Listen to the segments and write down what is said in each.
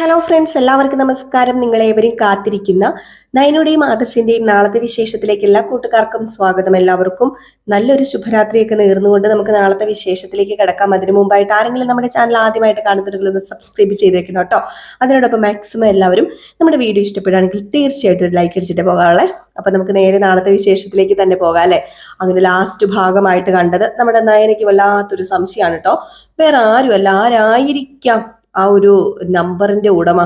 Hello friends എല്ലാവർക്കും നമസ്കാരം. നിങ്ങളേവരും കാത്തിരിക്കുന്ന നയനുടെയും ആദർശിന്റെയും നാളത്തെ വിശേഷത്തിലേക്ക് എല്ലാ കൂട്ടുകാർക്കും സ്വാഗതം. എല്ലാവർക്കും നല്ലൊരു ശുഭരാത്രിയൊക്കെ നേർന്നുകൊണ്ട് നമുക്ക് നാളത്തെ വിശേഷത്തിലേക്ക് കിടക്കാം. അതിനു മുമ്പായിട്ട് ആരെങ്കിലും നമ്മുടെ ചാനൽ ആദ്യമായിട്ട് കാണുന്നവர்கள் ഒന്ന് സബ്സ്ക്രൈബ് ചെയ്തേക്കണം കേട്ടോ. അതിനോടൊപ്പം മാക്സിമം എല്ലാവരും നമ്മുടെ വീഡിയോ ഇഷ്ടപ്പെടുകയാണെങ്കിൽ തീർച്ചയായിട്ടും ഒരു ലൈക്ക് അടിച്ചിട്ട് പോകാമല്ലേ അപ്പം നമുക്ക് നേരെ നാളത്തെ വിശേഷത്തിലേക്ക് തന്നെ പോകാം അല്ലേ? അങ്ങനെ ലാസ്റ്റ് ഭാഗമായിട്ട് കണ്ടത് നമ്മുടെ നയനയ്ക്ക് വല്ലാത്തൊരു സംശയമാണ് കേട്ടോ. വേറെ ആരുമല്ല ആരായിരിക്കാം? ആ ഒരു നമ്പറിന്റെ ഉടമ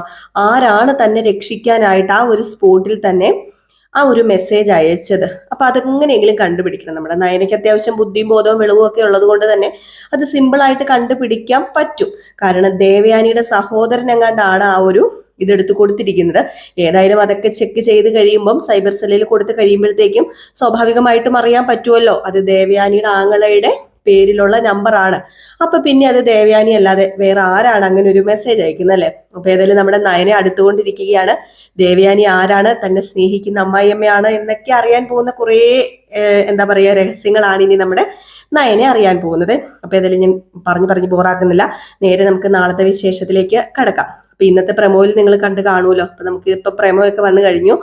ആരാണ് തന്നെ രക്ഷിക്കാനായിട്ട് ആ ഒരു സ്പോട്ടിൽ തന്നെ ആ ഒരു മെസ്സേജ് അയച്ചത്. അപ്പൊ അതെങ്ങനെയെങ്കിലും കണ്ടുപിടിക്കണം നമ്മുടെ നയനയ്ക്ക് അത്യാവശ്യം ബുദ്ധിയും ബോധവും വെളിവും ഒക്കെ ഉള്ളത് കൊണ്ട് തന്നെ അത് സിമ്പിളായിട്ട് കണ്ടുപിടിക്കാൻ പറ്റും. കാരണം ദേവയാനിയുടെ സഹോദരൻ എങ്ങാണ്ടാണ് ആ ഒരു ഇതെടുത്ത് കൊടുത്തിരിക്കുന്നത്. ഏതായാലും അതൊക്കെ ചെക്ക് ചെയ്ത് കഴിയുമ്പം സൈബർ സെല്ലിൽ കൊടുത്ത് കഴിയുമ്പോഴത്തേക്കും സ്വാഭാവികമായിട്ടും അറിയാൻ പറ്റുമല്ലോ അത് ദേവയാനിയുടെ ആങ്ങളയുടെ പേരിലുള്ള നമ്പറാണ്. അപ്പൊ പിന്നെ അത് ദേവയാനി അല്ലാതെ വേറെ ആരാണ് അങ്ങനെ ഒരു മെസ്സേജ് അയക്കുന്നത് അല്ലെ? അപ്പൊ ഏതായാലും നമ്മുടെ നയനെ അടുത്തുകൊണ്ടിരിക്കുകയാണ്. ദേവയാനി ആരാണ്? തന്നെ സ്നേഹിക്കുന്ന അമ്മായിയമ്മയാണ് എന്നൊക്കെ അറിയാൻ പോകുന്ന കുറേ എന്താ പറയുക രഹസ്യങ്ങളാണ് ഇനി നമ്മുടെ നയനെ അറിയാൻ പോകുന്നത്. അപ്പൊ ഏതായാലും ഞാൻ പറഞ്ഞു പറഞ്ഞു ബോറാക്കുന്നില്ല. നേരെ നമുക്ക് നാളത്തെ വിശേഷത്തിലേക്ക് കടക്കാം. അപ്പൊ ഇന്നത്തെ പ്രമോയിൽ നിങ്ങൾ കണ്ട് കാണുമല്ലോ. അപ്പൊ നമുക്ക് ഇപ്പൊ പ്രമോ ഒക്കെ വന്നു കഴിഞ്ഞു.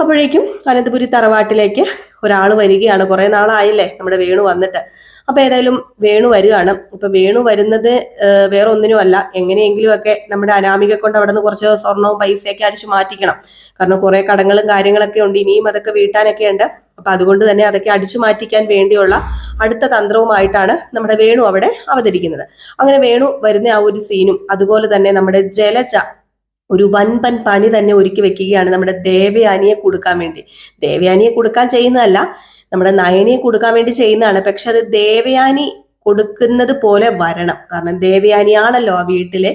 അപ്പോഴേക്കും അനന്തപുരി തറവാട്ടിലേക്ക് ഒരാൾ വരികയാണ്. കുറെ നാളായില്ലേ നമ്മുടെ വേണു വന്നിട്ട്. അപ്പൊ ഏതായാലും വേണു വരികയാണ്. ഇപ്പൊ വേണു വരുന്നത് വേറെ ഒന്നിനും അല്ല എങ്ങനെയെങ്കിലുമൊക്കെ നമ്മുടെ അനാമിക കൊണ്ട് അവിടെ നിന്ന് കുറച്ച് സ്വർണവും പൈസയൊക്കെ അടിച്ചു മാറ്റിക്കണം. കാരണം കുറെ കടങ്ങളും കാര്യങ്ങളൊക്കെ ഉണ്ട് ഇനിയും അതൊക്കെ വീട്ടാനൊക്കെ ഉണ്ട്. അപ്പൊ അതുകൊണ്ട് തന്നെ അതൊക്കെ അടിച്ചു മാറ്റിക്കാൻ വേണ്ടിയുള്ള അടുത്ത തന്ത്രവുമായിട്ടാണ് നമ്മുടെ വേണു അവിടെ അവതരിക്കുന്നത്. അങ്ങനെ വേണു വരുന്ന ആ ഒരു സീനും അതുപോലെ തന്നെ നമ്മുടെ ജലജ ഒരു വൻപൻ പണി തന്നെ ഒരുക്കി വെക്കുകയാണ് നമ്മുടെ ദേവയാനിയെ കൊടുക്കാൻ വേണ്ടി. ദേവയാനിയെ കൊടുക്കാൻ ചെയ്യുന്നതല്ല നമ്മുടെ നയനിയെ കൊടുക്കാൻ വേണ്ടി ചെയ്യുന്നതാണ്. പക്ഷെ അത് ദേവയാനി കൊടുക്കുന്നത് പോലെ വരണം. കാരണം ദേവയാനിയാണല്ലോ ആ വീട്ടിലെ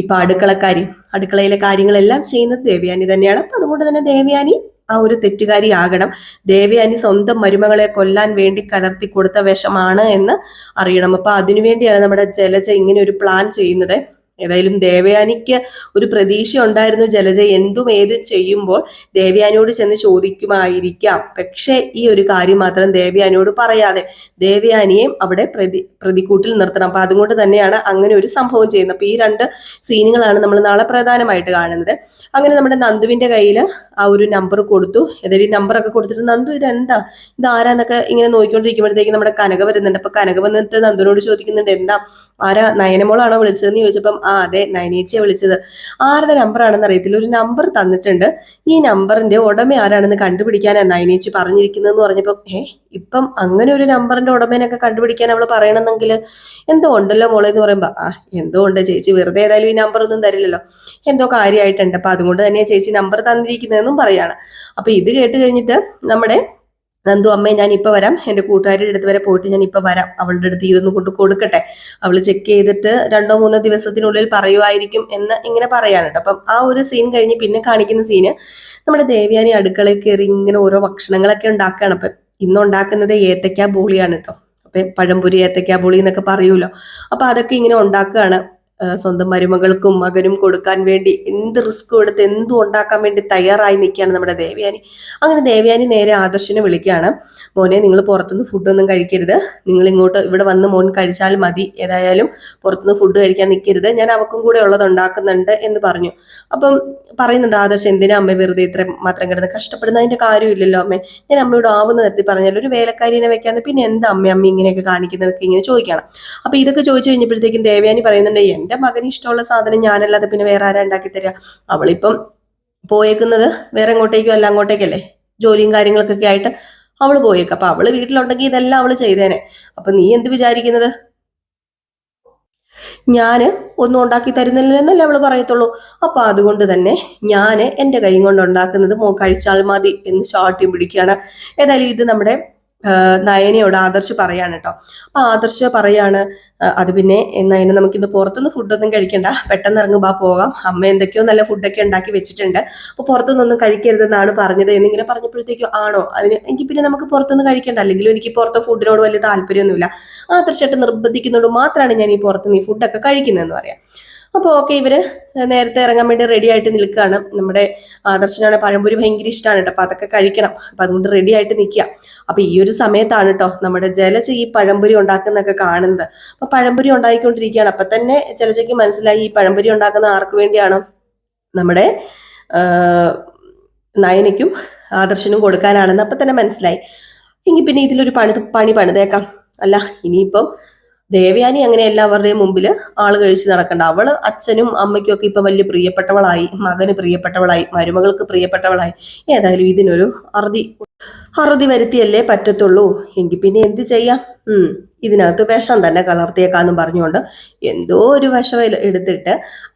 ഇപ്പൊ അടുക്കളക്കാരി. അടുക്കളയിലെ കാര്യങ്ങളെല്ലാം ചെയ്യുന്നത് ദേവയാനി തന്നെയാണ്. അപ്പൊ അതുകൊണ്ട് തന്നെ ദേവയാനി ആ ഒരു തെറ്റുകാരി ആകണം. ദേവയാനി സ്വന്തം മരുമകളെ കൊല്ലാൻ വേണ്ടി കലർത്തി കൊടുത്ത വിഷമാണ് എന്ന് അറിയണം. അപ്പൊ അതിനുവേണ്ടിയാണ് നമ്മുടെ ജലജ ഇങ്ങനെ ഒരു പ്ലാൻ ചെയ്യുന്നത്. ഏതായാലും ദേവയാനിക്ക് ഒരു പ്രതീക്ഷ ഉണ്ടായിരുന്നു ജലജ എന്തും ഏതും ചെയ്യുമ്പോൾ ദേവയാനിയോട് ചെന്ന് ചോദിക്കുമായിരിക്കാം. പക്ഷേ ഈ ഒരു കാര്യം മാത്രം ദേവയാനിയോട് പറയാതെ ദേവയാനിയെയും അവിടെ പ്രതി പ്രതിക്കൂട്ടിൽ നിർത്തണം. അപ്പൊ അതുകൊണ്ട് തന്നെയാണ് അങ്ങനെ ഒരു സംഭവം ചെയ്യുന്നത്. അപ്പൊ ഈ രണ്ട് സീനുകളാണ് നമ്മൾ നാളെ പ്രധാനമായിട്ട് കാണുന്നത്. അങ്ങനെ നമ്മുടെ നന്ദുവിന്റെ കയ്യിൽ ആ ഒരു നമ്പർ കൊടുത്തു. ഏതായാലും നമ്പറൊക്കെ കൊടുത്തിട്ട് നന്ദു ഇതെന്താ? ഇത് ആരാന്നൊക്കെ ഇങ്ങനെ നോക്കിക്കൊണ്ടിരിക്കുമ്പോഴത്തേക്ക് നമ്മുടെ കനക വരുന്നുണ്ട്. അപ്പൊ കനക വന്നിട്ട് നന്ദുവിനോട് ചോദിക്കുന്നുണ്ട് എന്താ? ആരാ? നയനമോളാണോ വിളിച്ചതെന്ന് ചോദിച്ചപ്പം ആ അതെ നയനേച്ചിയെ വിളിച്ചത്. ആരുടെ നമ്പറാണെന്ന് അറിയത്തില്ല. ഒരു നമ്പർ തന്നിട്ടുണ്ട്. ഈ നമ്പറിന്റെ ഉടമ ആരാണെന്ന് കണ്ടുപിടിക്കാനാണ് നയനേച്ചി പറഞ്ഞിരിക്കുന്നതെന്ന് പറഞ്ഞപ്പോൾ ഏ ഇപ്പം അങ്ങനെ ഒരു നമ്പറിന്റെ ഉടമേനൊക്കെ കണ്ടുപിടിക്കാൻ അവൾ പറയണമെന്നെങ്കിൽ എന്തോ ഉണ്ടല്ലോ മോളെ? എന്ന് പറയുമ്പോൾ ആ എന്തോ ഉണ്ട് ചേച്ചി? വെറുതെ ഏതായാലും ഈ നമ്പർ ഒന്നും തരില്ലല്ലോ. എന്തോ കാര്യമായിട്ടുണ്ട് അപ്പൊ അതുകൊണ്ട് തന്നെ ചേച്ചി നമ്പർ തന്നിരിക്കുന്നതെന്നും പറയാണ്. അപ്പൊ ഇത് കേട്ട് കഴിഞ്ഞിട്ട് നമ്മുടെ നന്ദു അമ്മേ ഞാൻ ഇപ്പൊ വരാം. എന്റെ കൂട്ടുകാരുടെ അടുത്ത് വരെ പോയിട്ട് ഞാൻ ഇപ്പൊ വരാം. അവളുടെ അടുത്ത് ഇതൊന്നും കൊണ്ട് കൊടുക്കട്ടെ. അവൾ ചെക്ക് ചെയ്തിട്ട് രണ്ടോ മൂന്നോ ദിവസത്തിനുള്ളിൽ പറയുമായിരിക്കും എന്ന് ഇങ്ങനെ പറയാണ് കേട്ടോ. അപ്പം ആ ഒരു സീൻ കഴിഞ്ഞ് പിന്നെ കാണിക്കുന്ന സീന് നമ്മുടെ ദേവ്യാനി അടുക്കളയിൽ കയറി ഇങ്ങനെ ഓരോ ഭക്ഷണങ്ങളൊക്കെ ഉണ്ടാക്കുകയാണ്. അപ്പൊ ഇന്ന് ഉണ്ടാക്കുന്നത് ഏത്തക്ക ബോളിയാണ് കേട്ടോ. അപ്പൊ പഴംപൊരി ഏത്തക്ക ബോളി എന്നൊക്കെ പറയൂലോ. അപ്പൊ അതൊക്കെ ഇങ്ങനെ ഉണ്ടാക്കുകയാണ്. സ്വന്തം മരുമകൾക്കും മകനും കൊടുക്കാൻ വേണ്ടി എന്ത് റിസ്ക് എടുത്ത് എന്തും ഉണ്ടാക്കാൻ വേണ്ടി തയ്യാറായി നിൽക്കുകയാണ് നമ്മുടെ ദേവയാനി. അങ്ങനെ ദേവയാനി നേരെ ആദർശനെ വിളിക്കുകയാണ്. മോനെ നിങ്ങൾ പുറത്തുനിന്ന് ഫുഡൊന്നും കഴിക്കരുത്. നിങ്ങൾ ഇങ്ങോട്ട് ഇവിടെ വന്ന് മോൻ കഴിച്ചാൽ മതി. ഏതായാലും പുറത്തുനിന്ന് ഫുഡ് കഴിക്കാൻ നിൽക്കരുത്. ഞാൻ അവക്കും കൂടെ ഉള്ളത് ഉണ്ടാക്കുന്നുണ്ട് എന്ന് പറഞ്ഞു. അപ്പം പറയുന്നുണ്ട് ആദർശ് എന്തിനാ അമ്മ വെറുതെ ഇത്ര മാത്രം കിടന്ന് കഷ്ടപ്പെടുന്നതിന്റെ കാര്യമില്ലല്ലോ അമ്മേ. ഞാൻ അമ്മയോട് ആവുന്ന നിർത്തി പറഞ്ഞാൽ ഒരു വേലക്കാരിനെ വെക്കാന്ന്. പിന്നെ എന്താ അമ്മ അമ്മ ഇങ്ങനെയൊക്കെ കാണിക്കുന്നതൊക്കെ ഇങ്ങനെ ചോദിക്കണം. അപ്പം ഇതൊക്കെ ചോദിച്ചു കഴിഞ്ഞപ്പോഴത്തേക്കും ദേവയാനി പറയുന്നുണ്ട് എന്റെ മകന് ഇഷ്ടമുള്ള സാധനം ഞാനല്ലാതെ പിന്നെ വേറെ ആരാ ഉണ്ടാക്കി തരിക അവളിപ്പം പോയേക്കുന്നത് വേറെ എങ്ങോട്ടേക്കും അല്ല അങ്ങോട്ടേക്കല്ലേ? ജോലിയും കാര്യങ്ങൾക്കൊക്കെ ആയിട്ട് അവൾ പോയേക്ക. അപ്പൊ അവൾ വീട്ടിലുണ്ടെങ്കിൽ ഇതെല്ലാം അവൾ ചെയ്തേനെ. അപ്പൊ നീ എന്ത് വിചാരിക്കുന്നത്? ഞാൻ ഒന്നും ഉണ്ടാക്കി തരുന്നില്ലെന്നല്ലേ അവൾ പറയത്തുള്ളൂ. അപ്പൊ അതുകൊണ്ട് തന്നെ ഞാൻ എന്റെ കൈ കൊണ്ട് ഉണ്ടാക്കുന്നത് മോ കഴിച്ചാൽ മതി എന്ന് ഷാർട്ടിയും പിടിക്കുകയാണ്. ഏതായാലും ഇത് നമ്മുടെ നയനയോട് ആദർശ് പറയാണ് കേട്ടോ. അപ്പൊ ആദർശ് പറയാണ് അത് പിന്നെ നയന നമുക്കിന്ന് പുറത്തുനിന്ന് ഫുഡൊന്നും കഴിക്കണ്ട. പെട്ടെന്ന് ഇറങ്ങുമ്പോൾ പോകാം. അമ്മ എന്തൊക്കെയോ നല്ല ഫുഡൊക്കെ ഉണ്ടാക്കി വെച്ചിട്ടുണ്ട്. അപ്പൊ പുറത്തുനിന്നൊന്നും കഴിക്കരുതെന്നാണ് പറഞ്ഞത് എന്നിങ്ങനെ പറഞ്ഞപ്പോഴത്തേക്കും ആണോ? അതിന് എനിക്ക് പിന്നെ നമുക്ക് പുറത്തുനിന്ന് കഴിക്കണ്ട. അല്ലെങ്കിലും എനിക്ക് പുറത്തെ ഫുഡിനോട് വലിയ താല്പര്യമൊന്നുമില്ല. ആദർശമായിട്ട് നിർബന്ധിക്കുന്നതുകൊണ്ട് മാത്രമാണ് ഞാൻ ഈ പുറത്തുനിന്ന് ഈ ഫുഡൊക്കെ കഴിക്കുന്നതെന്ന് പറയാം. അപ്പോൾ ഓക്കെ ഇവർ നേരത്തെ ഇറങ്ങാൻ വേണ്ടി റെഡി ആയിട്ട് നിൽക്കുകയാണ്. നമ്മുടെ ആദർശനാണ് പഴംപൊരി ഭയങ്കര ഇഷ്ടമാണ് കേട്ടോ. അപ്പൊ അതൊക്കെ കഴിക്കണം. അപ്പൊ അതുകൊണ്ട് റെഡി ആയിട്ട് നിൽക്കുക. അപ്പൊ ഈ ഒരു സമയത്താണ് കേട്ടോ നമ്മുടെ ജലജ ഈ പഴംപൊരി ഉണ്ടാക്കുന്നൊക്കെ കാണുന്നത്. അപ്പൊ പഴംപൊരി ഉണ്ടാക്കിക്കൊണ്ടിരിക്കുകയാണ് അപ്പൊ തന്നെ ജലജയ്ക്ക് മനസ്സിലായി ഈ പഴംപൊരി ഉണ്ടാക്കുന്ന ആർക്ക് വേണ്ടിയാണ്? നമ്മുടെ നയനയ്ക്കും ആദർശനും കൊടുക്കാനാണെന്ന് അപ്പൊ തന്നെ മനസ്സിലായി. ഇനി പിന്നെ ഇതിലൊരു പണി പണി പണിതേക്കാം. അല്ല ഇനിയിപ്പം ദേവയാനി അങ്ങനെ എല്ലാവരുടെയും മുമ്പിൽ ആൾ കഴിച്ച് നടക്കണ്ട. അവൾ അച്ഛനും അമ്മയ്ക്കും ഒക്കെ ഇപ്പൊ വലിയ പ്രിയപ്പെട്ടവളായി മകന് പ്രിയപ്പെട്ടവളായി മരുമകൾക്ക് പ്രിയപ്പെട്ടവളായി. ഏതായാലും ഇതിനൊരു അറുതി അറുതി വരുത്തിയല്ലേ പറ്റത്തുള്ളൂ. എങ്കിൽ പിന്നെ എന്ത് ചെയ്യാം? ഇതിനകത്ത് വിഷം തന്നെ കലർത്തിയേക്കാന്നും പറഞ്ഞുകൊണ്ട് എന്തോ ഒരു വിഷം എടുത്തിട്ട്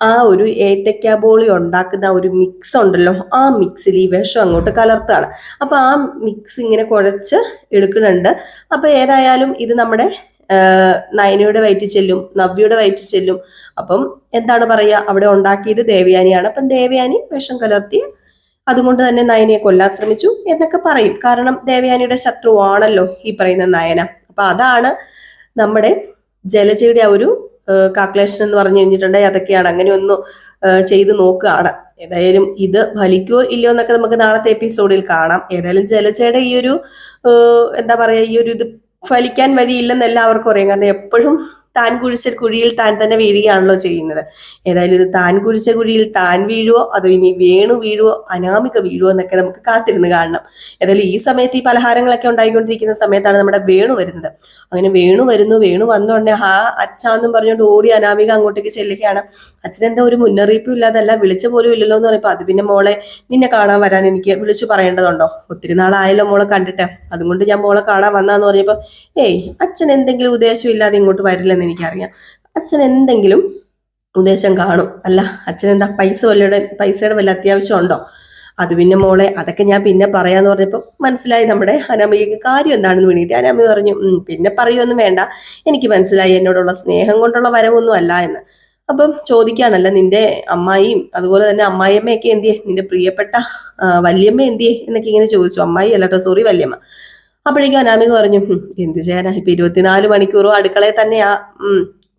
ആ ഒരു ഏത്തക്ക ബോളി ഉണ്ടാക്കുന്ന ഒരു മിക്സ് ഉണ്ടല്ലോ ആ മിക്സിൽ ഈ വിഷം അങ്ങോട്ട് കലർത്താണ് അപ്പൊ ആ മിക്സ് ഇങ്ങനെ കുഴച്ച് എടുക്കുന്നുണ്ട്. അപ്പൊ ഏതായാലും ഇത് നമ്മുടെ നയനയുടെ വയറ്റിൽ ചെല്ലും നവ്യയുടെ വയറ്റിൽ ചെല്ലും. അപ്പം എന്താണ് പറയുക? അവിടെ ഉണ്ടാക്കിയത് ദേവയാനിയാണ്. അപ്പം ദേവയാനി വിഷം കലർത്തി അതുകൊണ്ട് തന്നെ നയനയെ കൊല്ലാൻ ശ്രമിച്ചു എന്നൊക്കെ പറയും. കാരണം ദേവയാനിയുടെ ശത്രുവാണല്ലോ ഈ പറയുന്ന നയന. അപ്പൊ അതാണ് നമ്മുടെ ജലജയുടെ ആ ഒരു കാൽക്കുലേഷൻ എന്ന് പറഞ്ഞു കഴിഞ്ഞിട്ടുണ്ടെങ്കിൽ അതൊക്കെയാണ്. അങ്ങനെ ഒന്ന് ചെയ്ത് നോക്കുകയാണ്. ഏതായാലും ഇത് ഫലിക്കുമോ ഇല്ലയോ എന്നൊക്കെ നമുക്ക് നാളത്തെ എപ്പിസോഡിൽ കാണാം. ഏതായാലും ജലജയുടെ ഈ ഒരു എന്താ പറയാ ഈ ഒരു ഇത് ഫലിക്കാൻ വഴിയില്ലെന്ന് എല്ലാവർക്കും അറിയാം. കാരണം എപ്പോഴും താൻ കുഴിച്ച കുഴിയിൽ താൻ തന്നെ വീഴുകയാണല്ലോ ചെയ്യുന്നത്. ഏതായാലും ഇത് താൻ കുഴിച്ച കുഴിയിൽ താൻ വീഴുവോ അതോ ഇനി വേണു വീഴുവോ അനാമിക വീഴുവോ എന്നൊക്കെ നമുക്ക് കാത്തിരുന്ന് കാണണം. ഏതായാലും ഈ സമയത്ത് ഈ പലഹാരങ്ങളൊക്കെ ഉണ്ടായിക്കൊണ്ടിരിക്കുന്ന സമയത്താണ് നമ്മുടെ വേണു വരുന്നത്. അങ്ങനെ വേണു വരുന്നു വേണു വന്നോടനെ ആ അച്ഛാന്നും പറഞ്ഞുകൊണ്ട് ഓടി അനാമിക അങ്ങോട്ടേക്ക് ചെല്ലുകയാണ്. അച്ഛനെന്താ ഒരു മുന്നറിയിപ്പും ഇല്ലാതല്ല വിളിച്ച പോലും ഇല്ലല്ലോ എന്ന് പറയുമ്പോൾ അത് പിന്നെ മോളെ നിന്നെ കാണാൻ വരാൻ എനിക്ക് വിളിച്ചു പറയേണ്ടതുണ്ടോ? ഒത്തിരി നാളായല്ലോ മോളെ കണ്ടിട്ട്. അതുകൊണ്ട് ഞാൻ മോളെ കാണാൻ വന്നാന്ന് പറഞ്ഞപ്പോൾ ഏയ് അച്ഛൻ എന്തെങ്കിലും ഉദ്ദേശം ഇല്ലാതെ ഇങ്ങോട്ട് വരില്ലെന്ന് എനിക്കറിയാം. അച്ഛൻ എന്തെങ്കിലും ഉദ്ദേശം കാണും. അല്ല അച്ഛൻ എന്താ പൈസ വല്ലയുടെ പൈസയുടെ വല്ല അത്യാവശ്യം ഉണ്ടോ? അത് പിന്നെ മോളെ അതൊക്കെ ഞാൻ പിന്നെ പറയാന്ന് പറഞ്ഞപ്പോൾ മനസ്സിലായി നമ്മുടെ അനാമികയ്ക്ക് കാര്യം എന്താണെന്ന് വേണ്ടിയിട്ട്. അനാമി പറഞ്ഞു പിന്നെ പറയുമൊന്നും വേണ്ട. എനിക്ക് മനസ്സിലായി എന്നോടുള്ള സ്നേഹം കൊണ്ടുള്ള വരവൊന്നും അല്ല എന്ന്. അപ്പം ചോദിക്കാണല്ല നിന്റെ അമ്മായിയും അതുപോലെ തന്നെ അമ്മായിയമ്മയൊക്കെ എന്തിയെ? നിന്റെ പ്രിയപ്പെട്ട വല്യമ്മ എന്തിയെ? എന്നൊക്കെ ഇങ്ങനെ ചോദിച്ചു. അമ്മായി അല്ലാട്ടോ സോറി വല്യമ്മ. അപ്പോഴേക്കും അനാമിക പറഞ്ഞു എന്ത് ചെയ്യാനാ? ഇപ്പൊ ഇരുപത്തിനാല് മണിക്കൂറും അടുക്കളയിൽ തന്നെയാ.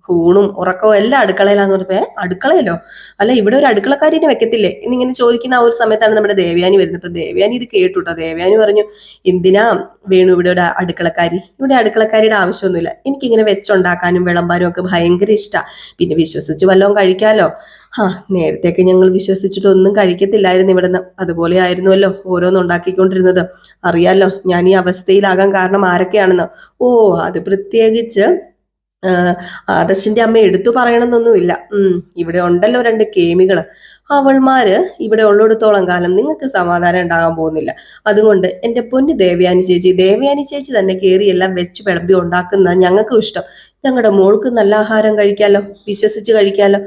ഊണും ഉറക്കവും എല്ലാം അടുക്കളയിലാന്ന് പറഞ്ഞപ്പോ "ഏ, അടുക്കളയിലോ? അല്ല ഇവിടെ ഒരു അടുക്കളക്കാരിനെ വെക്കത്തില്ലേ? എന്നിങ്ങനെ ചോദിക്കുന്ന ആ ഒരു സമയത്താണ് നമ്മുടെ ദേവയാനി വരുന്നത്. അപ്പൊ ദേവയാനി ഇത് കേട്ടു ദേവയാനി പറഞ്ഞു എന്തിനാ വേണു ഇവിടെ ഒരു അടുക്കളക്കാരി? ഇവിടെ അടുക്കളക്കാരിയുടെ ആവശ്യമൊന്നുമില്ല. എനിക്കിങ്ങനെ വെച്ചുണ്ടാക്കാനും വിളമ്പാനും ഒക്കെ ഭയങ്കര ഇഷ്ടാ. പിന്നെ വിശ്വസിച്ച് വല്ലതും കഴിക്കാലോ? ആ നേരത്തെയൊക്കെ ഞങ്ങൾ വിശ്വസിച്ചിട്ട് ഒന്നും കഴിക്കത്തില്ലായിരുന്നു ഇവിടുന്ന്. അതുപോലെ ആയിരുന്നുവല്ലോ ഓരോന്നും ഉണ്ടാക്കിക്കൊണ്ടിരുന്നത്. അറിയാലോ ഞാൻ ഈ അവസ്ഥയിലാകാൻ കാരണം ആരൊക്കെയാണെന്ന്. ഓ അത് പ്രത്യേകിച്ച് ആദർശിന്റെ അമ്മ എടുത്തു പറയണമെന്നൊന്നുമില്ല ഉം ഇവിടെ ഉണ്ടല്ലോ രണ്ട് കേമികൾ. അവൾമാര് ഇവിടെ ഉള്ളിടത്തോളം കാലം നിങ്ങൾക്ക് സമാധാനം ഉണ്ടാകാൻ പോകുന്നില്ല. അതുകൊണ്ട് എന്റെ പൊന്ന് ദേവയാനി ചേച്ചി ദേവയാനി ചേച്ചി തന്നെ കയറി എല്ലാം വെച്ച് വിളമ്പി ഉണ്ടാക്കുന്ന ഞങ്ങൾക്കും ഇഷ്ടം. ഞങ്ങളുടെ മോൾക്ക് നല്ല ആഹാരം കഴിക്കാലോ വിശ്വസിച്ച് കഴിക്കാലോ.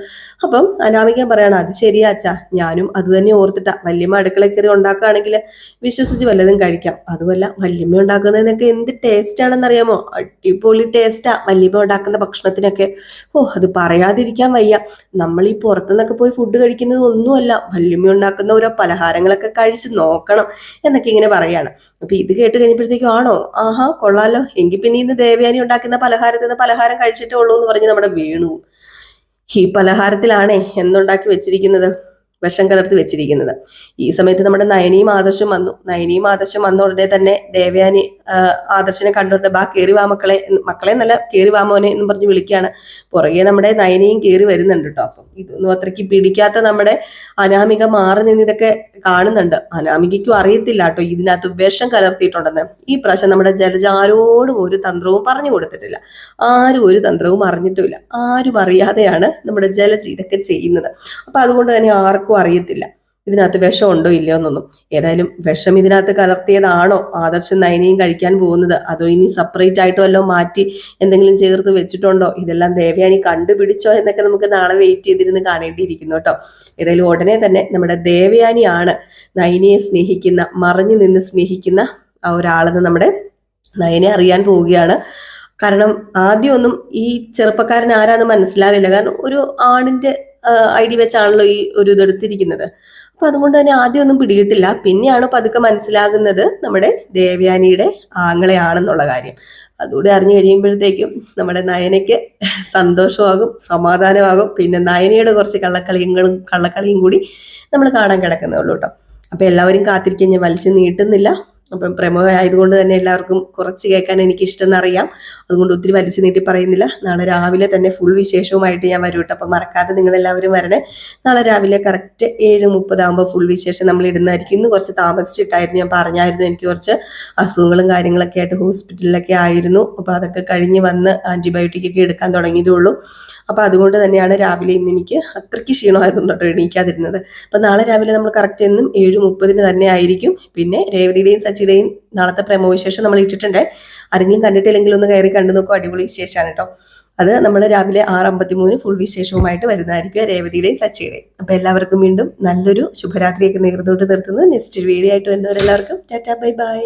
അപ്പം അനാമികൻ പറയണം അത് ശരിയാ അച്ഛാ. ഞാനും അത് തന്നെ ഓർത്തിട്ടാ. വല്യമ്മ അടുക്കള കയറി ഉണ്ടാക്കുകയാണെങ്കിൽ വിശ്വസിച്ച് വല്ലതും കഴിക്കാം. അതുമല്ല വല്യമ്മ ഉണ്ടാക്കുന്നതിനൊക്കെ എന്ത് ടേസ്റ്റ് ആണെന്ന് അറിയാമോ അടിപൊളി ടേസ്റ്റാ വല്യമ്മ ഉണ്ടാക്കുന്ന ഭക്ഷണത്തിനൊക്കെ. ഓ അത് പറയാതിരിക്കാൻ വയ്യ. നമ്മൾ ഈ പുറത്തുനിന്നൊക്കെ പോയി ഫുഡ് കഴിക്കുന്നത് ഒന്നുമല്ല. വല്യമ്മ ഉണ്ടാക്കുന്ന ഓരോ പലഹാരങ്ങളൊക്കെ കഴിച്ച് നോക്കണം എന്നൊക്കെ ഇങ്ങനെ പറയാണ്. അപ്പൊ ഇത് കേട്ട് കഴിഞ്ഞപ്പോഴത്തേക്കും ആണോ? ആഹാ കൊള്ളാലോ. എങ്കിൽ പിന്നെ ഇന്ന് ദേവയാനി ഉണ്ടാക്കുന്ന പലഹാരത്തിൽ നിന്ന് പലഹാരം കഴിച്ചിട്ടേ ഉള്ളൂ എന്ന് പറഞ്ഞ് നമ്മുടെ വേണു ഈ പലഹാരത്തിലാണേ എന്തുണ്ടാക്കി വെച്ചിരിക്കുന്നത്? വിഷം കലർത്തി വെച്ചിരിക്കുന്നത്. ഈ സമയത്ത് നമ്മുടെ നയനിയും ആദർശം വന്നു. നയനിയും ആദർശം വന്ന ഉടനെ തന്നെ ദേവയാനി ആദർശനെ കണ്ടുകൊണ്ട് ബാ കേറി വാ മക്കളെ നല്ല കേറി വാ മോനെ എന്നും പറഞ്ഞ് വിളിക്കുകയാണ്. പുറകെ നമ്മുടെ നയനിയും കയറി വരുന്നുണ്ട് കേട്ടോ അപ്പം ഇതൊന്നും അത്രയ്ക്ക് പിടിക്കാത്ത നമ്മുടെ അനാമിക മാറി നിന്ന് ഇതൊക്കെ കാണുന്നുണ്ട്. അനാമികയ്ക്കും അറിയത്തില്ല കേട്ടോ ഇതിനകത്ത് വിഷം കലർത്തിയിട്ടുണ്ടെന്ന്. ഈ പ്രാവശ്യം നമ്മുടെ ജലജാരോടും ഒരു തന്ത്രവും പറഞ്ഞു കൊടുത്തിട്ടില്ല. ആരും ഒരു തന്ത്രവും അറിഞ്ഞിട്ടുമില്ല. ആരും അറിയാതെയാണ് നമ്മുടെ ജലജ ഇതൊക്കെ ചെയ്യുന്നത്. അപ്പൊ അതുകൊണ്ട് തന്നെ ആർക്കും അറിയത്തില്ല. ഇതിനകത്ത് വിഷം ഉണ്ടോ ഇല്ലയോ എന്നൊന്നും. ഏതായാലും വിഷം ഇതിനകത്ത് കലർത്തിയതാണോ? ആദർശം നയനയും കഴിക്കാൻ പോകുന്നത്? അതോ ഇനി സെപ്പറേറ്റ് ആയിട്ടോ വല്ലതും മാറ്റി എന്തെങ്കിലും ചേർത്ത് വെച്ചിട്ടുണ്ടോ? ഇതെല്ലാം ദേവയാനി കണ്ടുപിടിച്ചോ എന്നൊക്കെ നമുക്ക് നാളെ വെയിറ്റ് ചെയ്തിരുന്ന് കാണേണ്ടിയിരിക്കുന്നു കേട്ടോ. ഏതായാലും ഉടനെ തന്നെ നമ്മുടെ ദേവയാനിയാണ് നയനിയെ സ്നേഹിക്കുന്ന മറിഞ്ഞു നിന്ന് സ്നേഹിക്കുന്ന ആ ഒരാളെന്ന് നമ്മുടെ നയനെ അറിയാൻ പോവുകയാണ്. കാരണം ആദ്യമൊന്നും ഈ ചെറുപ്പക്കാരൻ ആരാന്ന് മനസ്സിലാവില്ല. കാരണം ഒരു ആണിന്റെ ഐ ഡി വെച്ചാണല്ലോ ഈ ഒരു ഇത് എടുത്തിരിക്കുന്നത് അപ്പൊ അതുകൊണ്ട് തന്നെ ആദ്യം ഒന്നും പിടികിട്ടില്ല. പിന്നെയാണ് പതുക്കെ മനസ്സിലാകുന്നത് നമ്മുടെ ദേവയാനിയുടെ ആങ്ങളെയാണെന്നുള്ള കാര്യം. അതുകൂടി അറിഞ്ഞു കഴിയുമ്പോഴത്തേക്കും നമ്മുടെ നയനയ്ക്ക് സന്തോഷമാകും സമാധാനമാകും. പിന്നെ നയനയുടെ കുറച്ച് കള്ളക്കളിയങ്ങളും കള്ളക്കളിയും കൂടി നമ്മൾ കാണാൻ കിടക്കുന്നേ ഉള്ളൂ കേട്ടോ. അപ്പോൾ എല്ലാവരും കാത്തിരിക്കാൻ ഞാൻ വലിച്ചു നീട്ടുന്നില്ല. അപ്പം പ്രമേയ ആയതുകൊണ്ട് തന്നെ എല്ലാവർക്കും കുറച്ച് കേൾക്കാൻ എനിക്ക് ഇഷ്ടം അറിയാം അതുകൊണ്ട് ഒത്തിരി വലിച്ചു നീട്ടി പറയുന്നില്ല. നാളെ രാവിലെ തന്നെ ഫുൾ വിശേഷവുമായിട്ട് ഞാൻ വരും കേട്ടോ അപ്പം മറക്കാതെ നിങ്ങളെല്ലാവരും വരണേ. നാളെ രാവിലെ കറക്റ്റ് ഏഴ് മുപ്പതാകുമ്പോൾ ഫുൾ വിശേഷം നമ്മൾ ഇടുന്നതായിരിക്കും. ഇന്ന് കുറച്ച് താമസിച്ചിട്ടായിരുന്നു ഞാൻ പറഞ്ഞായിരുന്നു എനിക്ക് കുറച്ച് അസുഖങ്ങളും കാര്യങ്ങളൊക്കെ ആയിട്ട് ഹോസ്പിറ്റലിലൊക്കെ ആയിരുന്നു. അപ്പോൾ അതൊക്കെ കഴിഞ്ഞ് വന്ന് ആന്റിബയോട്ടിക് ഒക്കെ എടുക്കാൻ തുടങ്ങിയതേ ഉള്ളൂ അപ്പോൾ അതുകൊണ്ട് തന്നെയാണ് രാവിലെ ഇന്ന് എനിക്ക് അത്രയ്ക്ക് ക്ഷീണമായതുകൊണ്ട് കേട്ടോ എണീക്കാതിരുന്നത്. അപ്പോൾ നാളെ രാവിലെ നമ്മൾ കറക്റ്റ് എന്നും ഏഴ് മുപ്പതിന് തന്നെ ആയിരിക്കും. പിന്നെ രേവതിയുടെയും സച്ചിയുടെയും നാളത്തെ പ്രമോ വിശേഷം നമ്മൾ ഇട്ടിട്ടുണ്ട്. ആരെങ്കിലും കണ്ടിട്ടില്ലെങ്കിൽ ഒന്ന് കയറി കണ്ടു നോക്കും. അടിപൊളി വിശേഷമാണ് കേട്ടോ. അത് നമ്മൾ രാവിലെ ആറ് അമ്പത്തി മൂന്ന് ഫുൾ വിശേഷവുമായിട്ട് വരുന്നതായിരിക്കും. രേവതിയുടെയും സച്ചിയുടെയും. അപ്പോൾ എല്ലാവർക്കും വീണ്ടും നല്ലൊരു ശുഭരാത്രിയൊക്കെ നേർന്നുകൊണ്ട് നിർത്തുന്നു. നെക്സ്റ്റ് വീഡിയോ ആയിട്ട് വരുന്നവരെല്ലാവർക്കും. Tata bye bye